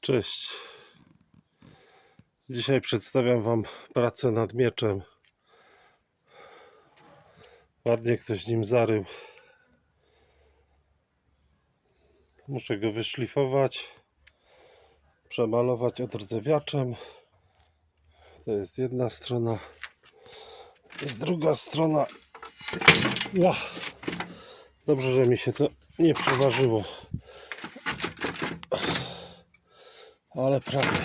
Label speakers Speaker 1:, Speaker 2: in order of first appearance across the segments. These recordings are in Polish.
Speaker 1: Cześć. Dzisiaj przedstawiam Wam pracę nad mieczem. Ładnie ktoś nim zarył. Muszę go wyszlifować, przemalować odrdzewiaczem. To jest jedna strona. Jest druga strona. Ła. Dobrze, że mi się to nie przeważyło. Ale prawie.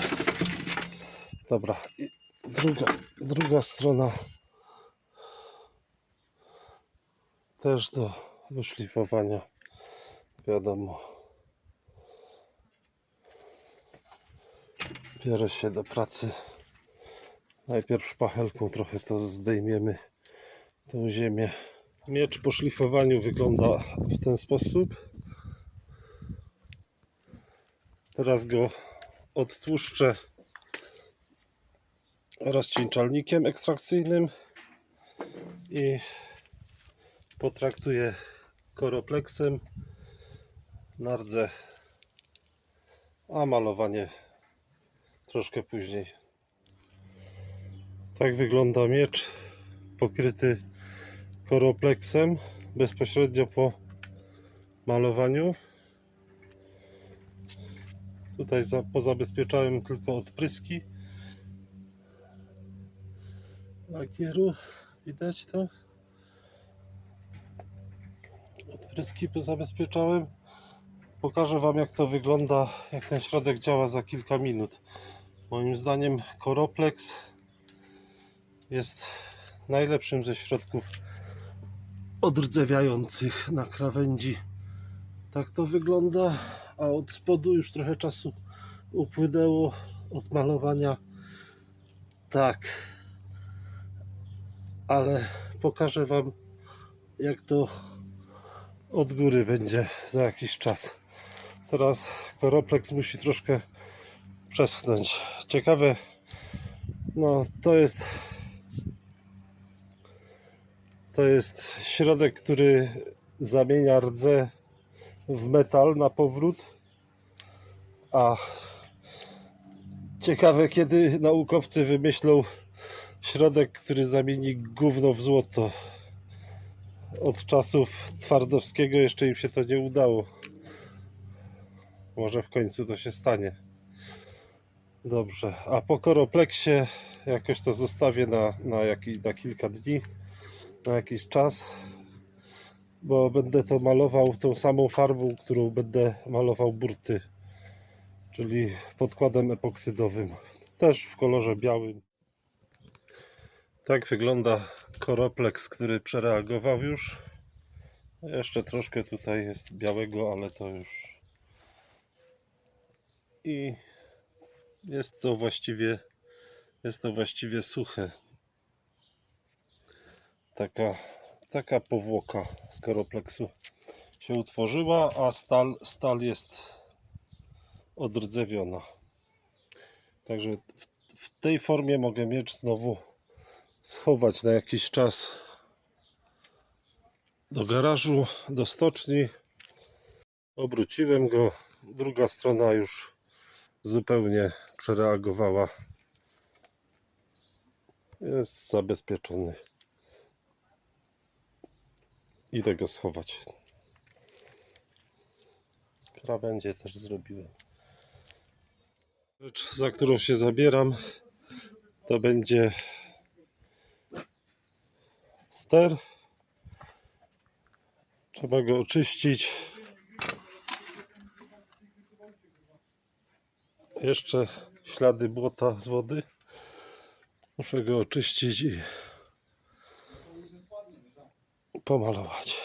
Speaker 1: Dobra. I druga, druga strona też do wyszlifowania. Wiadomo. Biorę się do pracy. Najpierw szpachelką trochę to zdejmiemy tą ziemię. Miecz po szlifowaniu wygląda w ten sposób. Teraz go odtłuszczę rozcieńczalnikiem ekstrakcyjnym i potraktuję koropleksem na rdze, a malowanie troszkę później. Tak wygląda miecz pokryty koropleksem bezpośrednio po malowaniu. Tutaj za, pozabezpieczałem tylko odpryski lakieru. Widać to? Odpryski pozabezpieczałem. Pokażę Wam jak to wygląda, jak ten środek działa za kilka minut. Moim zdaniem Koroplex jest najlepszym ze środków odrdzewiających na krawędzi. Tak to wygląda, a od spodu już trochę czasu upłynęło od malowania. Tak, ale pokażę Wam, jak to od góry będzie za jakiś czas. Teraz Koroplex musi troszkę przeschnąć. Ciekawe, no to jest to jest środek, który zamienia rdze w metal na powrót. A ciekawe, kiedy naukowcy wymyślą środek, który zamieni gówno w złoto. Od czasów Twardowskiego jeszcze im się to nie udało. Może w końcu to się stanie. Dobrze, a po koropleksie jakoś to zostawię na, na, jaki, na kilka dni, na jakiś czas bo będę to malował tą samą farbą, którą będę malował burty, czyli podkładem epoksydowym, też w kolorze białym. Tak wygląda koroplex, który przereagował już. Jeszcze troszkę tutaj jest białego, ale to już i jest to właściwie jest to właściwie suche. Taka taka powłoka z koropleksu się utworzyła, a stal, stal jest odrdzewiona. Także w, w tej formie mogę miecz znowu schować na jakiś czas do garażu, do stoczni. Obróciłem go, druga strona już zupełnie przereagowała. Jest zabezpieczony. Idę go schować. Krawędzie też zrobiłem. Rzecz, za którą się zabieram, to będzie ster. Trzeba go oczyścić. Jeszcze ślady błota z wody. Muszę go oczyścić i pomalować.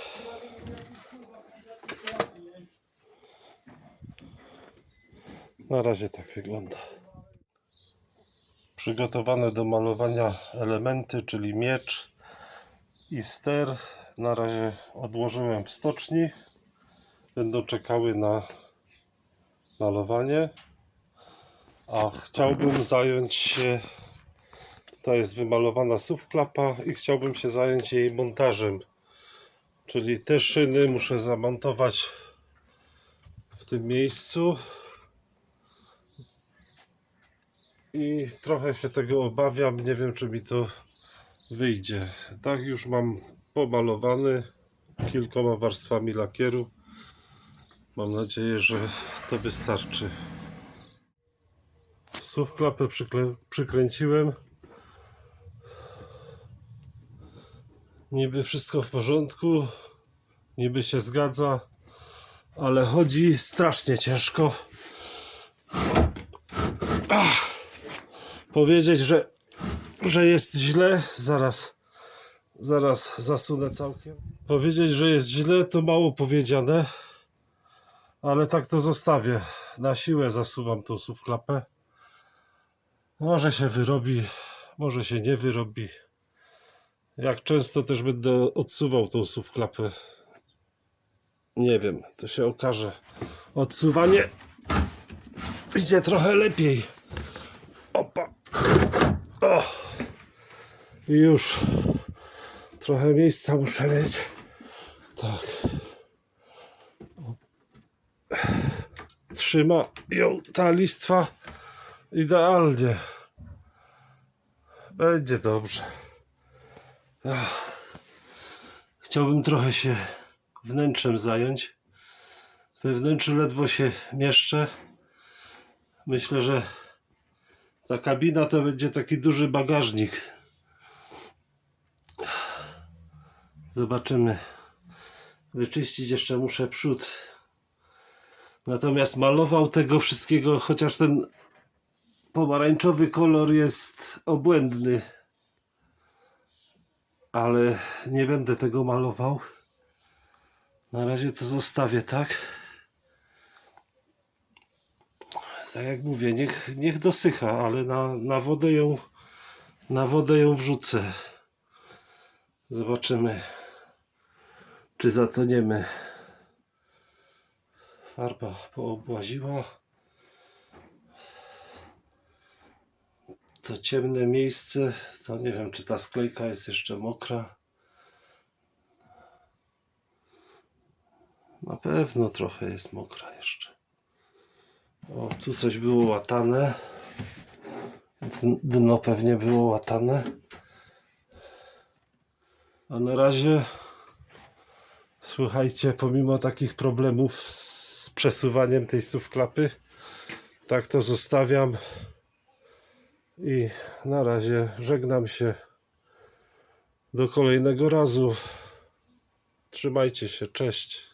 Speaker 1: Na razie tak wygląda. Przygotowane do malowania elementy, czyli miecz i ster. Na razie odłożyłem w stoczni. będą czekały na malowanie. A chciałbym zająć się. To jest wymalowana suwklapa i chciałbym się zająć jej montażem. Czyli te szyny muszę zamontować w tym miejscu. I trochę się tego obawiam. Nie wiem, czy mi to wyjdzie. Tak już mam pomalowany kilkoma warstwami lakieru. Mam nadzieję, że to wystarczy. Słów klapę przykręciłem. Niby wszystko w porządku, niby się zgadza, ale chodzi strasznie ciężko. Ach, powiedzieć, że, że jest źle, zaraz, zaraz zasunę całkiem. Powiedzieć, że jest źle, to mało powiedziane, ale tak to zostawię. Na siłę zasuwam tą suwklapę. Może się wyrobi, może się nie wyrobi. Jak często też będę odsuwał tą suwklapę. Nie wiem, to się okaże. Odsuwanie idzie trochę lepiej. Opa. O. I już. Trochę miejsca muszę mieć. Tak. Trzyma ją ta listwa idealnie. Będzie dobrze. Chciałbym trochę się wnętrzem zająć. We wnętrzu ledwo się mieszczę. Myślę, że ta kabina to będzie taki duży bagażnik. Zobaczymy. Wyczyścić jeszcze muszę przód. Natomiast malował tego wszystkiego, chociaż ten pomarańczowy kolor jest obłędny. Ale nie będę tego malował. Na razie to zostawię tak. Tak jak mówię, niech, niech dosycha, ale na, na wodę ją na wodę ją wrzucę. Zobaczymy, czy zatoniemy. Farba poobłaziła. Co ciemne miejsce, to nie wiem, czy ta sklejka jest jeszcze mokra. Na pewno trochę jest mokra jeszcze. O, tu coś było łatane. Dn- Dno pewnie było łatane. A na razie, słuchajcie, pomimo takich problemów z przesuwaniem tej suwklapy, tak to zostawiam. I na razie żegnam się. Do kolejnego razu. Trzymajcie się, cześć.